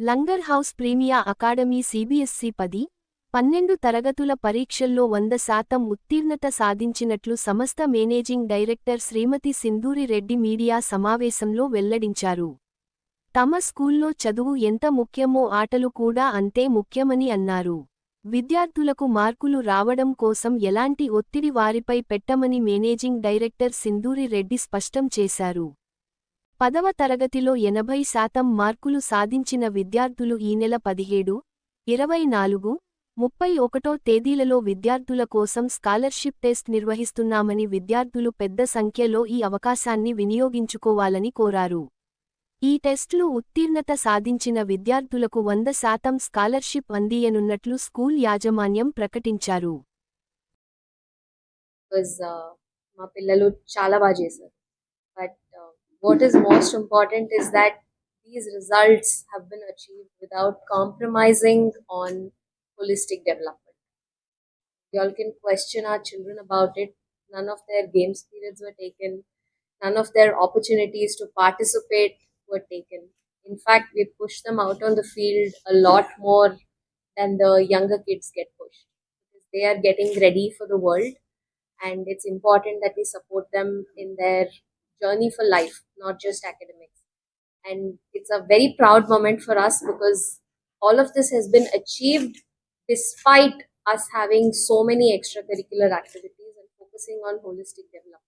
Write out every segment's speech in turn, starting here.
Langar Houz Premia academy CBSE పది పన్నెండు తరగతుల పరీక్షల్లో వంద శాతం ఉత్తీర్ణత సాధించినట్లు సంస్థ managing director Srimathi Sindhuri Reddy media సమావేశంలో వెల్లడించారు. తమ స్కూల్లో చదువు ఎంత ముఖ్యమో ఆటలు కూడా అంతే ముఖ్యమని అన్నారు. విద్యార్థులకు మార్కులు రావడం కోసం ఎలాంటి ఒత్తిడి వారిపై పెట్టమని మేనేజింగ్ డైరెక్టర్ సింధూరి రెడ్డి స్పష్టం చేశారు. పదవ తరగతిలో ఎనభై శాతం మార్కులు సాధించిన విద్యార్థులు ఈ నెల పదిహేడు ఇరవై నాలుగు ముప్పై ఒకటో తేదీలలో విద్యార్థుల కోసం స్కాలర్షిప్ టెస్ట్ నిర్వహిస్తున్నామని విద్యార్థులు పెద్ద సంఖ్యలో ఈ అవకాశాన్ని వినియోగించుకోవాలని కోరారు. ఈ టెస్టులు ఉత్తీర్ణత సాధించిన విద్యార్థులకు వంద శాతం స్కాలర్షిప్ అందియనున్నట్లు స్కూల్ యాజమాన్యం ప్రకటించారు. Uh, మా పిల్లలు చాలా బాగా చేశారు. But what is most important is that these results have been achieved without compromising on holistic development. Y'all can question our children about it. None of their games periods were taken, none of their opportunities to participate were taken. In fact, we push them out on the field a lot more than the younger kids get pushed. They are getting ready for the world, and it's important that we support them in their journey for life not just academics. And it's a very proud moment for us because all of this has been achieved despite us having so many extracurricular activities and focusing on holistic development.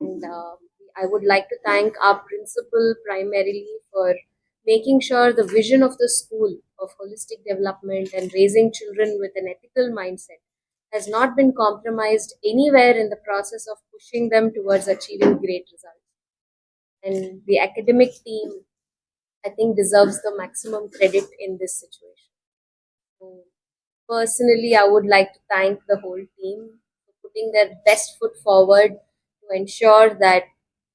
And uh, I would like to thank our principal primarily for making sure the vision of the school of holistic development and raising children with an ethical mindset has not been compromised anywhere in the process of pushing them towards achieving great results. And the academic team, I think, deserves the maximum credit in this situation. So, personally, I would like to thank the whole team for putting their best foot forward to ensure that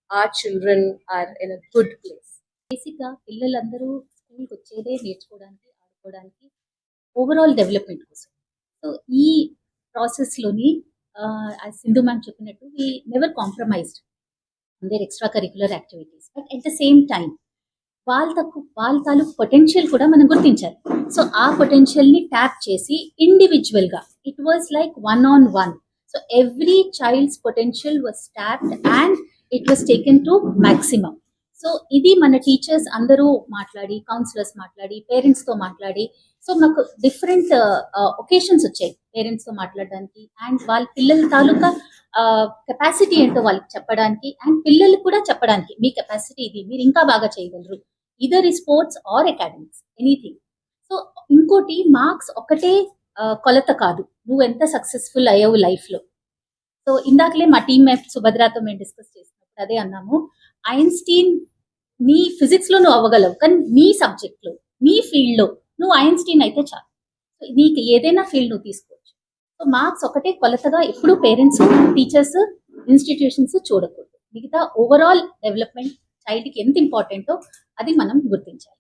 our children are in a good place. బేసిక్గా పిల్లలందరూ స్కూల్కి వచ్చేదే నేర్చుకోవడానికి ఆడుకోవడానికి overall development కోసం so ఈ ప్రాసెస్లోని Sindhu ma'am చెప్పినట్టు we never compromised their extracurricular activities but at the same time వాళ్ళ తక్కు వాళ్ళ తాలూకు పొటెన్షియల్ కూడా మనం గుర్తించాలి. సో ఆ పొటెన్షియల్ని ట్యాప్ చేసి ఇండివిజువల్గా it was like one on one so every child's potential was tapped and it was taken to maximum so ఇది మన టీచర్స్ అందరూ మాట్లాడి కౌన్సిలర్స్ మాట్లాడి పేరెంట్స్తో మాట్లాడి. సో మాకు డిఫరెంట్ ఒకేషన్స్ uh, uh, వచ్చాయి పేరెంట్స్తో మాట్లాడడానికి అండ్ వాళ్ళ పిల్లల తాలూకా uh, కెపాసిటీ ఏంటో వాళ్ళకి చెప్పడానికి అండ్ పిల్లలు కూడా చెప్పడానికి మీ కెపాసిటీ ఇది మీరు ఇంకా బాగా చేయగలరు. ఇదర్ ఈ sports or academics anything so ఇంకోటి మార్క్స్ ఒకటే కొలత కాదు. నువ్వు ఎంత సక్సెస్ఫుల్ అయ్యావు లైఫ్లో సో ఇందాకలే మా టీమ్ సుభద్రతో మేము డిస్కస్ చేసినప్పుడు అదే అన్నాము. ఐన్స్టీన్ నీ ఫిజిక్స్లో నువ్వు అవ్వగలవు కానీ నీ సబ్జెక్ట్లో నీ ఫీల్డ్లో నువ్వు ఐన్స్టీన్ అయితే చాలు. నీకు ఏదైనా ఫీల్డ్ నువ్వు తీసుకోవచ్చు. సో మార్క్స్ ఒకటే కొలతగా ఎప్పుడు పేరెంట్స్ టీచర్స్ ఇన్స్టిట్యూషన్స్ చూడకూడదు. మిగతా ఓవరాల్ డెవలప్మెంట్ చైల్డ్కి ఎంత ఇంపార్టెంటో అది మనం గుర్తించాలి.